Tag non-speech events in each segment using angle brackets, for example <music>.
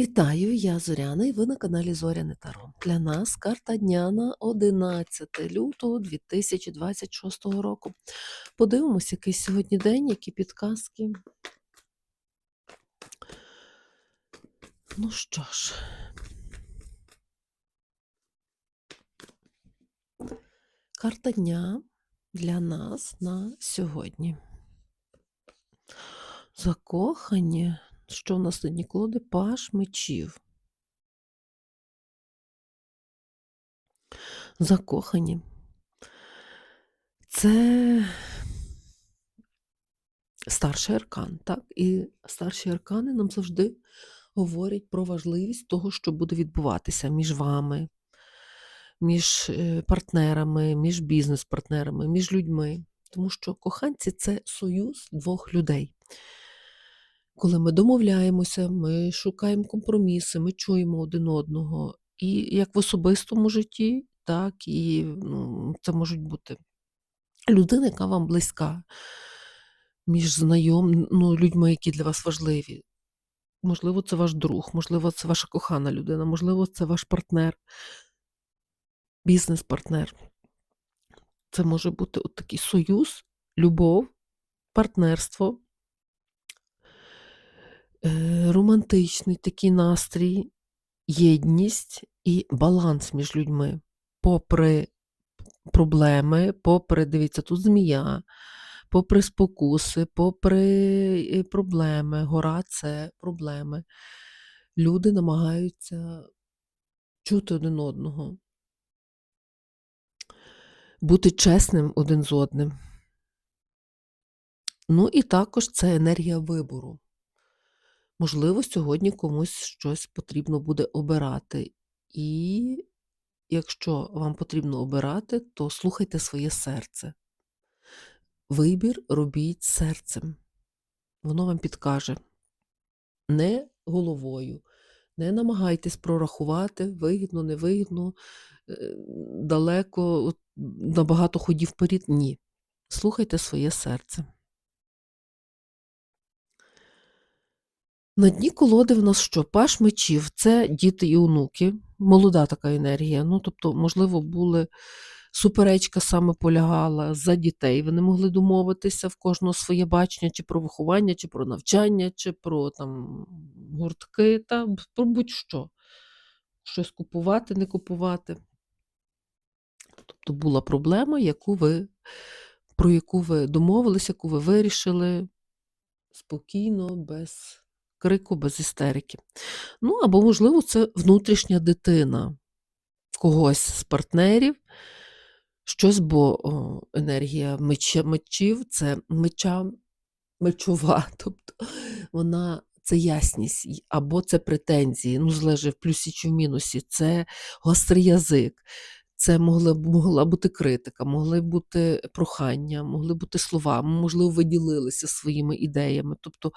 Вітаю, я Зоряна, і ви на каналі Зоряне Таро. Для нас карта дня на 11 лютого 2026 року. Подивимось, який сьогодні день, які підказки. Ну що ж. Карта дня для нас на сьогодні. Закохані. Що в нас на дні колоди? Паш мечів. Закохані. Це старший аркан, так? І старші аркани нам завжди говорять про важливість того, що буде відбуватися між вами, між е, партнерами, між бізнес-партнерами, між людьми. Тому що коханці це союз двох людей. Коли ми домовляємося, ми шукаємо компроміси, ми чуємо один одного. І як в особистому житті, так і ну, це можуть бути людина, яка вам близька, між знайом, ну, людьми, які для вас важливі. Можливо, це ваш друг, можливо, це ваша кохана людина, можливо, це ваш партнер, бізнес-партнер. Це може бути от такий союз, любов, партнерство, романтичний такий настрій, єдність і баланс між людьми. Попри проблеми, попри, дивіться, тут змія, попри спокуси, попри е, проблеми, гора це проблеми. Люди намагаються чути один одного, бути чесним один з одним. Ну і також це енергія вибору. Можливо, сьогодні комусь щось потрібно буде обирати. І якщо вам потрібно обирати, то слухайте своє серце. Вибір робіть серцем. Воно вам підкаже. Не головою. Не намагайтесь прорахувати, вигідно, невигідно, е, далеко, от, на багато ходів вперед. Ні. Слухайте своє серце. На дні колоди в нас що? Паш мечів це діти і онуки, молода така енергія. Ну, тобто, можливо, були суперечка саме полягала за дітей. Ви не могли домовитися в кожного своє бачення, чи про виховання, чи про навчання, чи про там гуртки, та про будь-що. Щось купувати, не купувати. Тобто була проблема, яку ви, про яку ви домовилися, яку ви вирішили спокійно, без крику, без істерики. Ну, або, можливо, це внутрішня дитина когось з партнерів. Щось, бо о, енергія меча, мечів це меча мечова, <laughs> тобто вона це ясність, або це претензії, ну, залежить в плюсі чи в мінусі, це гострий язик, це могла, могла бути критика, могли бути прохання, могли бути слова, можливо, ви ділилися своїми ідеями. Тобто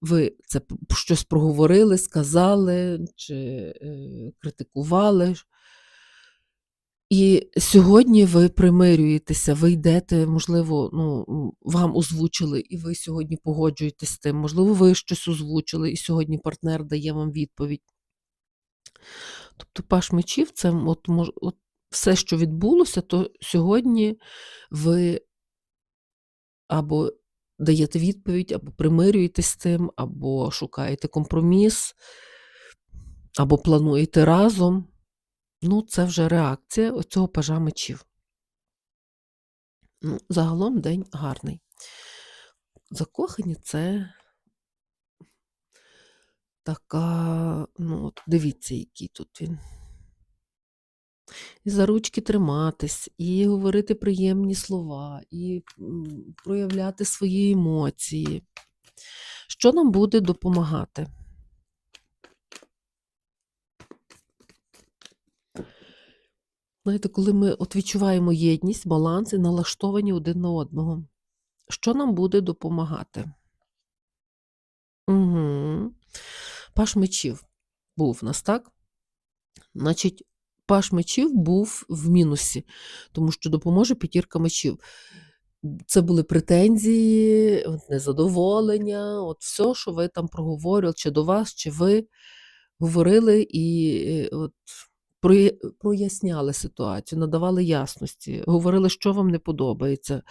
ви це щось проговорили, сказали чи е, критикували. І сьогодні ви примирюєтеся, ви йдете, можливо, ну, вам озвучили, і ви сьогодні погоджуєтесь з тим. Можливо, ви щось озвучили, і сьогодні партнер дає вам відповідь. Тобто паш мечів це от, от все, що відбулося, то сьогодні ви або даєте відповідь, або примирюєтесь з тим, або шукаєте компроміс, або плануєте разом. Ну, це вже реакція оцього пажа мечів. Ну, загалом день гарний. Закохані це така, ну, от дивіться, який тут він. І за ручки триматись, і говорити приємні слова, і проявляти свої емоції. Що нам буде допомагати? Знаєте, коли ми от відчуваємо єдність, баланс і налаштовані один на одного, що нам буде допомагати? Угу. Паш мечів був в нас, так? Значить, паш мечів був в мінусі, тому що допоможе п'ятірка мечів. Це були претензії, незадоволення, от все, що ви там проговорювали, чи до вас, чи ви говорили і е, от, проясняли ситуацію, надавали ясності, говорили, що вам не подобається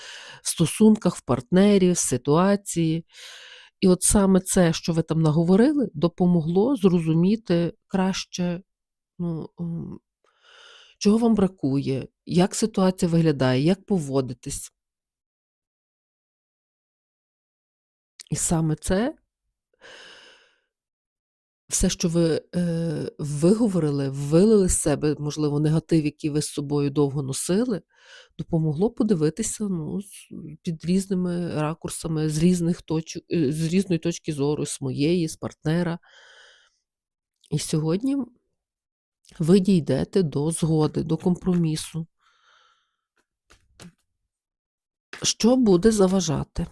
в стосунках, в партнерів, в ситуації. І от саме це, що ви там наговорили, допомогло зрозуміти краще, ну, чого вам бракує, як ситуація виглядає, як поводитись. І саме це, все, що ви е, виговорили, вилили з себе, можливо, негатив, який ви з собою довго носили, допомогло подивитися ну, під різними ракурсами, з різних точок, е, з різної точки зору, з моєї, з партнера. І сьогодні ви дійдете до згоди, до компромісу. Що буде заважати?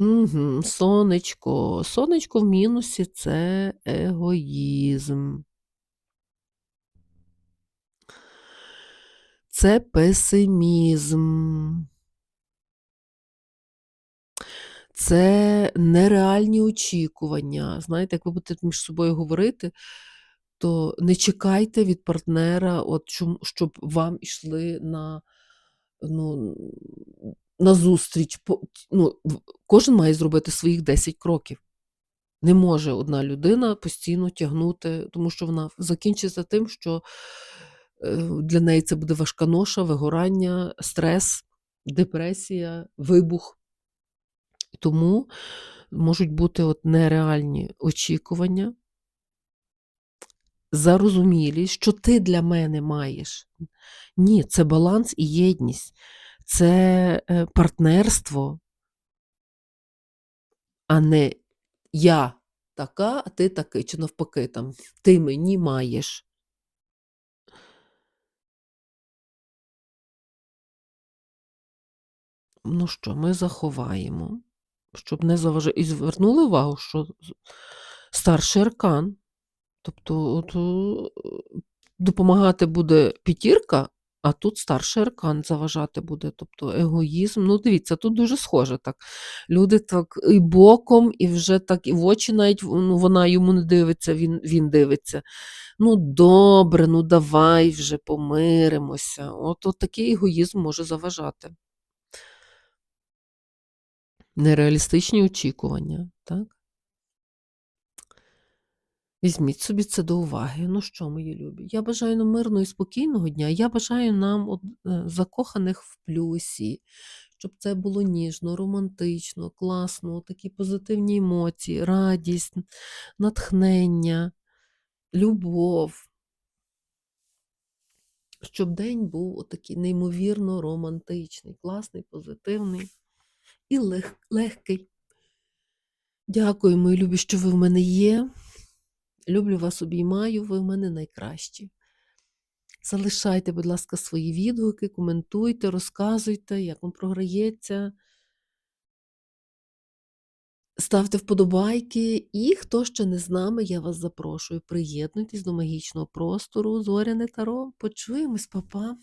Угу, сонечко. Сонечко в мінусі це егоїзм. Це песимізм. Це нереальні очікування. Знаєте, як ви будете між собою говорити, то не чекайте від партнера, от, щоб вам йшли на, ну, на зустріч. Ну, кожен має зробити своїх 10 кроків. Не може одна людина постійно тягнути, тому що вона закінчиться тим, що е, для неї це буде важка ноша, вигорання, стрес, депресія, вибух. Тому можуть бути от нереальні очікування, зарозумілість, що ти для мене маєш. Ні, це баланс і єдність, це е, партнерство, а не я така, а ти такий, чи навпаки, там, ти мені маєш. Ну що, ми заховаємо, щоб не заважати. І звернули увагу, що старший аркан. Тобто, от, е, допомагати буде п'ятірка, а тут старший аркан заважати буде. Тобто егоїзм. Ну, дивіться, тут дуже схоже так. Люди так і боком, і вже так, і в очі навіть ну, вона йому не дивиться, він, він дивиться. Ну, добре, ну давай вже помиримося. От, от такий егоїзм може заважати. Нереалістичні очікування, так? Візьміть собі це до уваги. Ну що, мої любі? Я бажаю нам мирного і спокійного дня. Я бажаю нам от, е, закоханих в плюсі, щоб це було ніжно, романтично, класно, такі позитивні емоції, радість, натхнення, любов. Щоб день був отакий неймовірно романтичний, класний, позитивний і лег- легкий. Дякую, мої любі, що ви в мене є. Люблю вас, обіймаю, ви в мене найкращі. Залишайте, будь ласка, свої відгуки, коментуйте, розказуйте, як вам програється. Ставте вподобайки. І хто ще не з нами, я вас запрошую. Приєднуйтесь до магічного простору Зоряне Таро. Почуємось, папа.